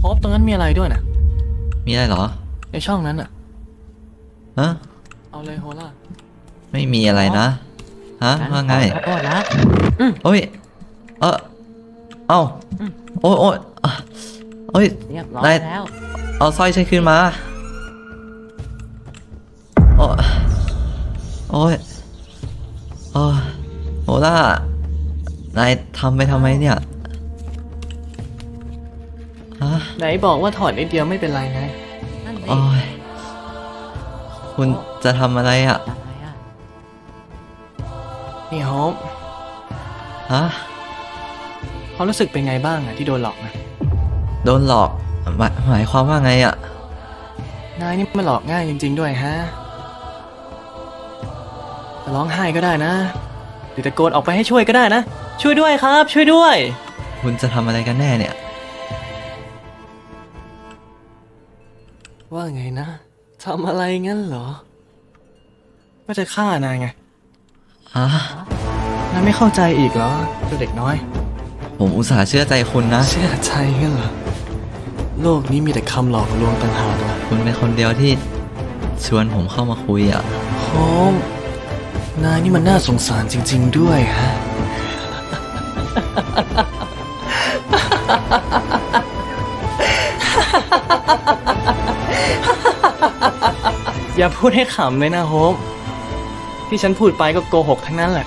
โฮปตรงนั้นมีอะไรด้วยนะมีอะไรเหรอ ในช่องนั้นอะฮะเอาเลยโฮล่า ไม่มีอะไรนะฮะว่าไงขอโทษนะโอ้ยเออเอ้าอืมโอ้ยโอ้ยอะโอ้ยเรียบร้อยได้แล้วเอาสร้อยฉันขึ้นมาโอ้ยโอ้ยโอ้ยโอล่านายทำไปทำไมเนี่ย ฮะไหนบอกว่าถอดนิดเดียวไม่เป็นไรไงนั่นสิโอ้ยคุณจะทำอะไรอะ อะไรอะนี่โฮปฮะ เขารู้สึกเป็นไงบ้างอะที่โดนหลอกนะโดนหลอก หมายหมายความว่าไงอะ นายนี่มันหลอกง่ายจริง ๆ ด้วยฮะจะร้องไห้ก็ได้นะ หรือตะโกนออกไปให้ช่วยก็ได้นะ ช่วยด้วยครับ ช่วยด้วย คุณจะทำอะไรกันแน่เนี่ย ว่าไงนะทำอะไรงั้นเหรอ ก็จะฆ่านายไงฮะนายไม่เข้าใจอีกเหรอเจ้าเด็กน้อย ผมอุตส่าห์เชื่อใจคุณนะ เชื่อใจงั้นเหรอ โลกนี้มีแต่คำหลอกลวงต่างหากล่ะคุณเป็นคนเดียวที่ชวนผมเข้ามาคุยอะโฮมนายนี่มันน่าสงสารจริง ๆ ด้วยฮะ อย่าพูดให้ขำเลยนะโฮมที่ฉันพูดไปก็โกหกทั้งนั้นแหละ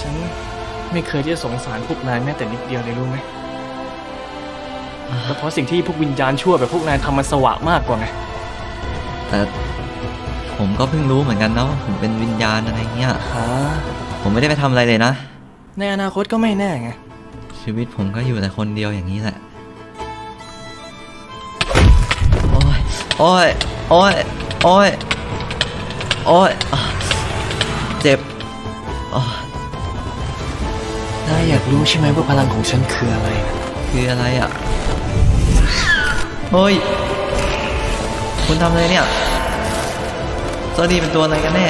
ฉันไม่เคยที่จะสงสารพวกนายแม้แต่นิดเดียวเลยรู้ไหมแต่เพราะสิ่งที่พวกวิญญาณชั่วแบบพวกนายทำมันสว่างมากกว่าไง แต่ผมก็เพิ่งรู้เหมือนกันนะว่าผมเป็นวิญญาณอะไรเงี้ย ฮะ ผมไม่ได้ไปทำอะไรเลยนะ ในอนาคตก็ไม่แน่ไง ชีวิตผมก็อยู่แต่คนเดียวอย่างนี้แหละ โอ้ย โอ้ยโอ้ยโอ้ยโอ้ยอะเจ็บอะนายอยากรู้ใช่ไหมว่าพลังของฉันคืออะไรนะคืออะไรอะเฮ้ย คุณทำอะไรเนี่ยตัวนี้เป็นตัวอะไรกันแน่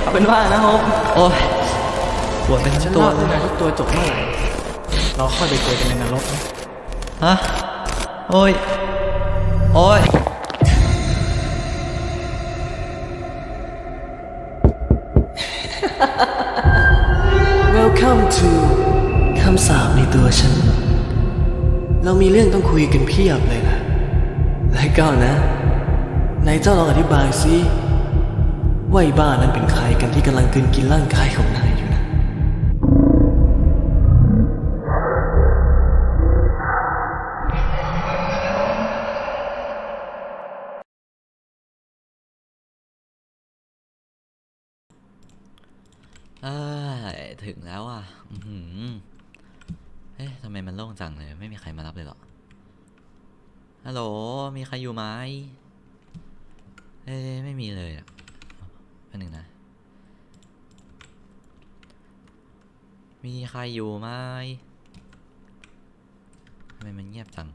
เอาเป็นว่านะโฮมโอ้ยปวดเป็นทั้ฉันงตัวเล่าเลให้ยนายทุกตัวจบเมื่อไหร่เราค่อยไปเจอกันในนรกนะฮะโอ้ย โอ้ย ตัวฉัน เรามีเรื่องต้องคุยกันเพียบเลยนะและก็นะนายเจ้าลองอธิบายสิว่าไอ้บ้านั้นเป็นใครกันที่กำลังกลืนกินร่างกายของนายอยู่นะเอ้ถึงแล้วอะำไมมันโล่งจังเลย ไม่มีใครมารับเลยเหรอ ฮัลโหล มีใครอยู่ไหมเอ๊ะไม่มีเลยอะแป๊บนึงนะ มีใครอยู่ไหมทำไมมันเงียบจัง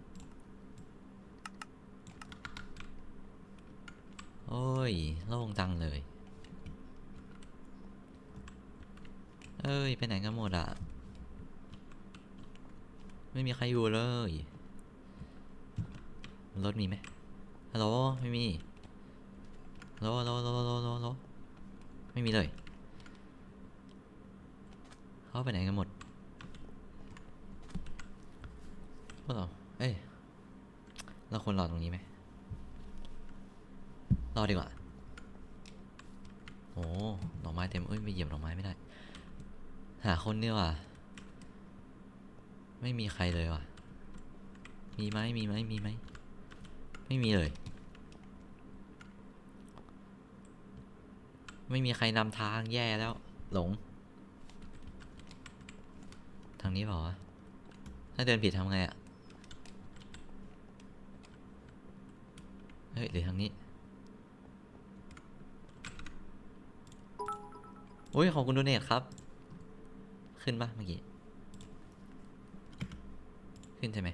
โอ้ย โล่งจังเลย เอ้ย ไปไหนกันหมดอะ ไม่มีใครอยู่เลยรถมีไหมฮัลโหลไม่มีฮัลโหลฮัลโหลฮัลโหลโลโลโลไม่มีเลย เขาไปไหนกันหมดพวกเรา เอ้ย เราควรรอตรงนี้ไหมรอดีกว่า โอ้หน่อไม้เต็มเอ้ย ไม่เหยียบหน่อไม้ไม่ได้ หาคนเนี่ว่ะ ไม่มีใครเลยว่ะ มีไหมมีไหมมีไหม ไม่มีเลย ไม่มีใครนำทางแย่แล้ว หลง ทางนี้เปล่าวะ ถ้าเดินผิดทำไงอะเฮ้ยหรือทางนี้อุ้ย ขอบคุณโดเนทครับ ขึ้นปะเมื่อกี้ ขึ้นใช่ไหม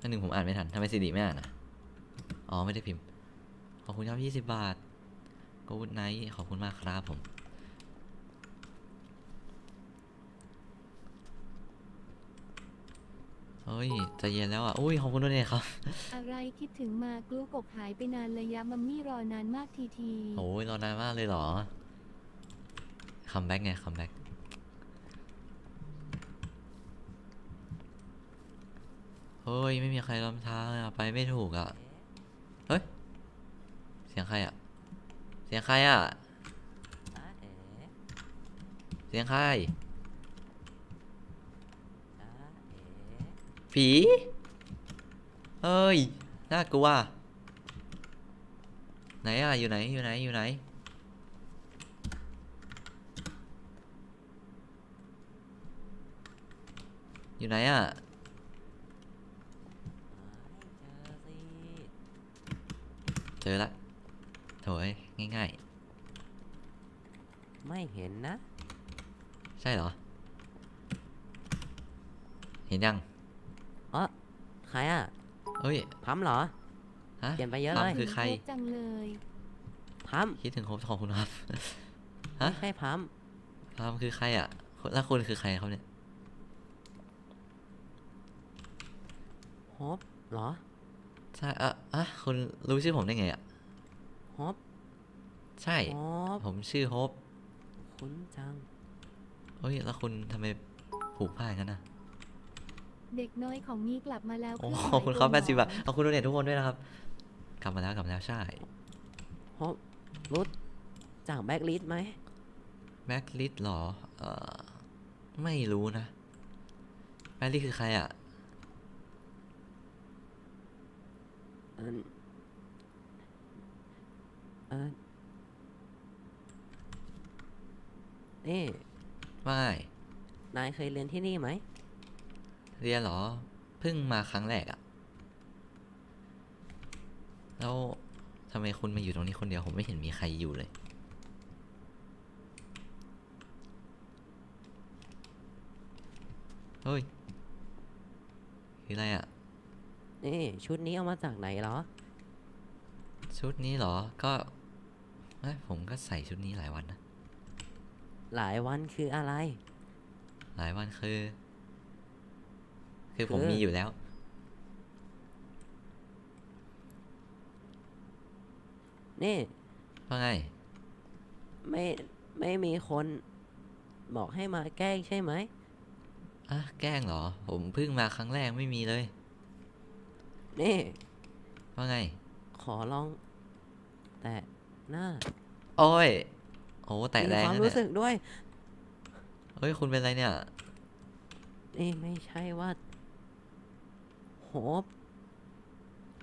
อันหนึ่งผมอ่านไม่ทันทำไมสิริไม่อ่านอะ อ๋อ ไม่ได้พิมพ์ ขอบคุณครับยี่สิบบาทกูดไนท์ขอบคุณมากครับผมโออ้ยใจเย็นแล้วอะ อุ้ย ขอบคุณด้วยเนี่ยครับ อะไรคิดถึงมากลูกกบหายไปนานเลยยะมัมมี่รอนานมากทีทีโอ้ยรอนานมากเลยเหรอ คัมแบ็กไง คัมแบ็กเฮ้ย ไม่มีใครรำทางอะไปไม่ถูกอะ เฮ้ย เสียงใครอะ เสียงใครอะ เสียงใคร ผี เฮ้ย น่ากลัว ไหนอะ อยู่ไหน อยู่ไหน อยู่ไหน อยู่ไหนอะ ไม่เจอสิ เจอละโถยง่ายไม่เห็นนะ ๆ ใช่เหรอ เห็นยังเออใครอะเฮ้ย พัมเหรอ ฮะเปลี่ยนไปเยอะปั๊มเลย คือใครพบจังเลย พัมคิดถึงครบของคุณครับ ฮะ ไม่ใช่พัมพามคือใครอะ แล้วคุณคือใครครับเนี่ยฮอปเหรอ ใช่อะอะคุณรู้ชื่อผมได้ไงอะฮอปใช่ ฮอปผมชื่อโฮปคุ้นจัง เฮ้ยแล้วคุณทำไมผูกผ้าอย่างนั้นน่ะ เด็กน้อยของมีกลับมาแล้วโอ้เพื่นขอบคุณครับหแปมายดสิบบาทขอบคุณโดเนททุกคนด้วยนะครับ กลับมาแล้วกลับมาแล้วใช่ฮอปรู้จากแบ็กลิสไหมแบ็คลิสหรอ เอ่อไม่รู้นะแบ็คลิสคือใครอะ เออเออนี่ไม่นายเคยเรียนที่นี่ไหม เรียนเหรอ เพิ่งมาครั้งแรกอะแล้วทำไมคุณมาอยู่ตรงนี้คนเดียวผมไม่เห็นมีใครอยู่เลย เฮ้ยคืออะไรอะ นี่ชุดนี้เอามาจากไหนเหรอ ชุดนี้เหรอ ก็เอ้ยผมก็ใส่ชุดนี้หลายวันนะ หลายวันคืออะไร หลายวันคือ คือผมคือ มีอยู่แล้ว นี่ว่าไง ไม่ไม่มีคนบอกให้มาแกล้งใช่ไหม อะ แกล้งเหรอ ผมเพิ่งมาครั้งแรกไม่มีเลย นี่ ว่าไง ขอลอง แต่หน้าโอ้ย โอ้แตะมีแรงความนะรู้เนี่ยสึกด้วย เฮ้ย คุณเป็นไรเนี่ย นี่ไม่ใช่ว่า โฮป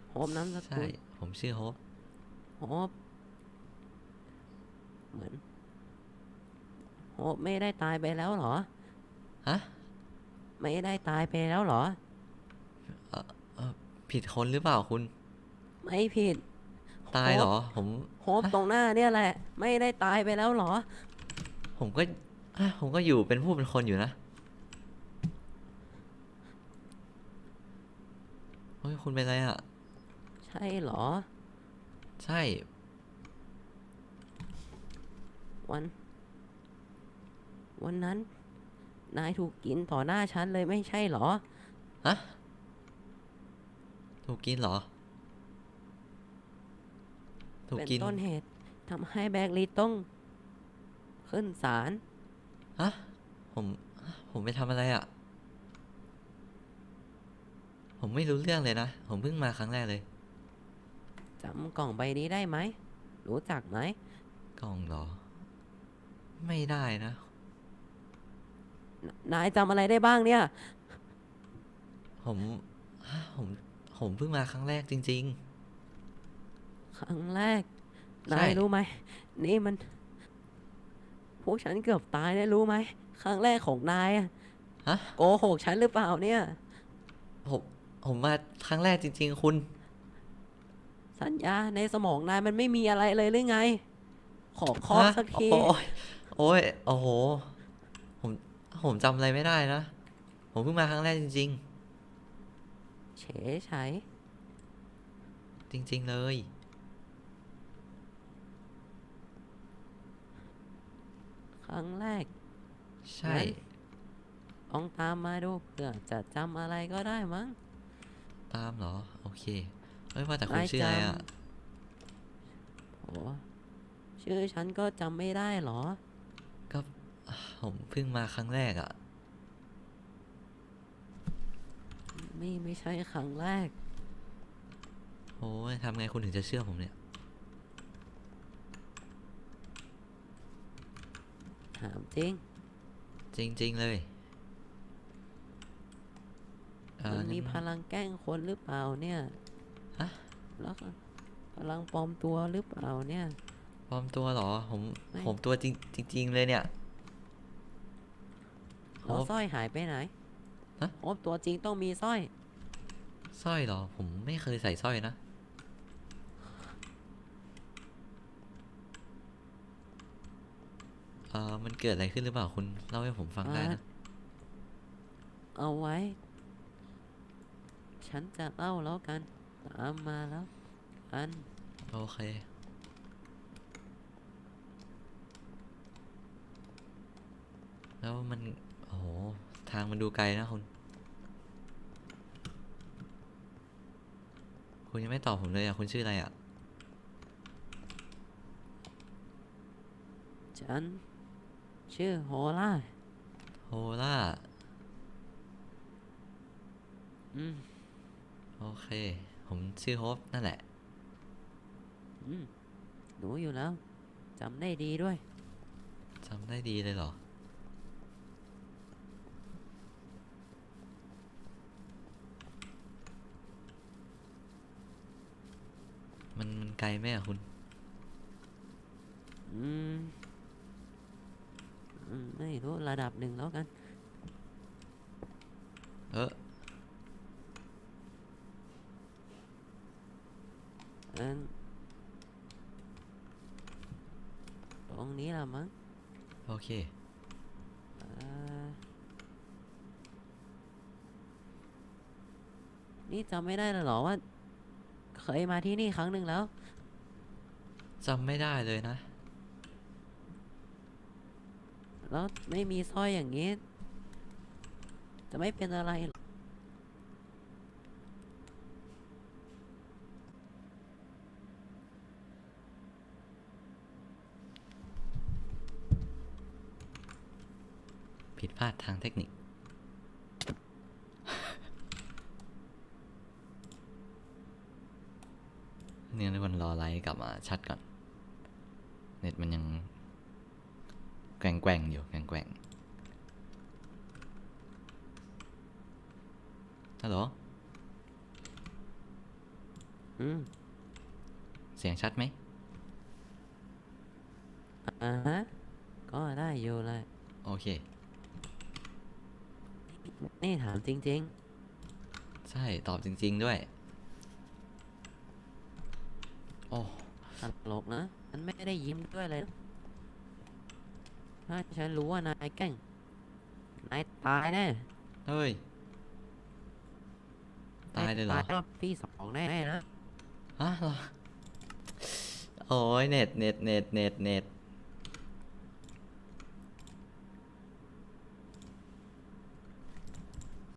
โฮปน้ำสใช่ กุลผมชื่อโฮปโฮปเหมือนโฮปไม่ได้ตายไปแล้วเหรอ ฮะ ไม่ได้ตายไปแล้วเหรอ ผิดคนหรือเปล่าคุณ ไม่ผิด ตายเหรอ ผมโฮปตรงหน้าเนี่ยแหละ ไม่ได้ตายไปแล้วเหรอ ผมก็อะผมก็อยู่เป็นผู้เป็นคนอยู่นะเฮ้ยคุณเป็นไรอะ ใช่เหรอ ใช่ วัน วันนั้น นายถูกกินต่อหน้าฉันเลยไม่ใช่เหรอ ฮะ ถูกกินเหรอ ถูกเป็นกิน ต้นเหตุทำให้แบกลีต้อง ขึ้นศาลฮะ ผม ผมไปทำอะไรอะ ผมไม่รู้เรื่องเลยนะ ผมเพิ่งมาครั้งแรกเลย จำกล่องใบนี้ได้ไหม รู้จักไหม กล่องเหรอ ไม่ได้นะนนายจำอะไรได้บ้างเนี่ย ผมฮะผม ผมเพิ่งมาครั้งแรกจริง ครั้งแรก ใช่ นายรู้ไหม นี่มัน พวกฉันเกือบตายได้รู้ไหม ครั้งแรกของนายอะๆ ฮะ โกหกฉันหรือเปล่าเนี่ย ผมผมมาครั้งแรกจริง ๆ คุณ สัญญาในสมองนายมันไม่มีอะไรเลยหรือไง ขอเคอฮะสักที โอ้ยโอ้ย โอ้โห ผม ผมจำอะไรไม่ได้นะ ผมเพิ่งมาครั้งแรกจริง เฉยใช้ๆจริง ๆ เลย ครั้งแรก ใช่งั้นลองตามมาดูเพื่อจะจำอะไรก็ได้มั้ง ตามเหรอ โอเคเอ้ยว่าแต่คุณนายชื่ออะไรอะจโอ้ชื่อฉันก็จำไม่ได้เหรอ ก็ผมเพิ่งมาครั้งแรกอะ ไม่ไม่ใช่ครั้งแรก โอ้ยทำไงคุณถึงจะเชื่อผมเนี่ย ถามจริง จริง ๆ เลยเอ่อมันมีพงั้นลังแกล้งคนหรือเปล่าเนี่ยฮะแล้วก็พลังปลอมตัวหรือเปล่าเนี่ย ปลอมตัวเหรอ ผม ไม่ ผมตัวจริงจริง ๆ เลยเนี่ย แล้วโอ้ สร้อยหายไปไหน ฮะโอ้ตัวจริงต้องมีสร้อย สร้อยเหรอ ผมไม่เคยใส่สร้อยนะ เออมันเกิดอะไรขึ้นหรือเปล่าคุณเล่าให้ผมฟังได้อ่านะ เอาไว้ ฉันจะเล่าแล้วกัน ตามมาแล้วกัน โอเคแล้วมัน โอ้โห ทางมันดูไกลนะคุณ คุณยังไม่ตอบผมเลยอะ คุณชื่ออะไรอะ ฉัน ชื่อโฮล่า โฮล่า อืม โอเค ผมชื่อโฮปนั่นแหละ อืมหนูอยู่แล้วจำได้ดีด้วยจำได้ดีเลยเหรอ มันมันไกลไหมอะคุณ อืมอืมไม่รู้ระดับหนึ่งแล้วกัน เอออันตรงนี้ละมั้งโอเค เอ่อนี่จำไม่ได้เลยเหรอว่า เคยมาที่นี่ครั้งหนึ่งแล้ว จำไม่ได้เลยนะ แล้วไม่มีสร้อยอย่างนี้ จะไม่เป็นอะไรหรอผิดพลาดทางเทคนิค เนี่ยทุกคนรอไลน์กลับมา ชัดก่อน เน็ตมันยังแกว่งแกว่งๆอยู่แกว่งแกว่งฮัลโหลอืมเสียงชัดไหมอ่าฮะ ก็ได้อยู่เลย โอเค นี่ถามจริงใช่ ตอบจริง ๆ ด้วย โอ้ ๆต ลกนะฉันไม่ได้ยิ้มด้วยเลยนะถ้าฉันรู้ว่านายแกล้งนายตายแน่เฮ้ย ตายเลยเหรอตายรอบที่สองแน่ๆนะ ฮะเหรอ โอ้ยเน็ตเน็ตเน็ตเน็ตเน็ต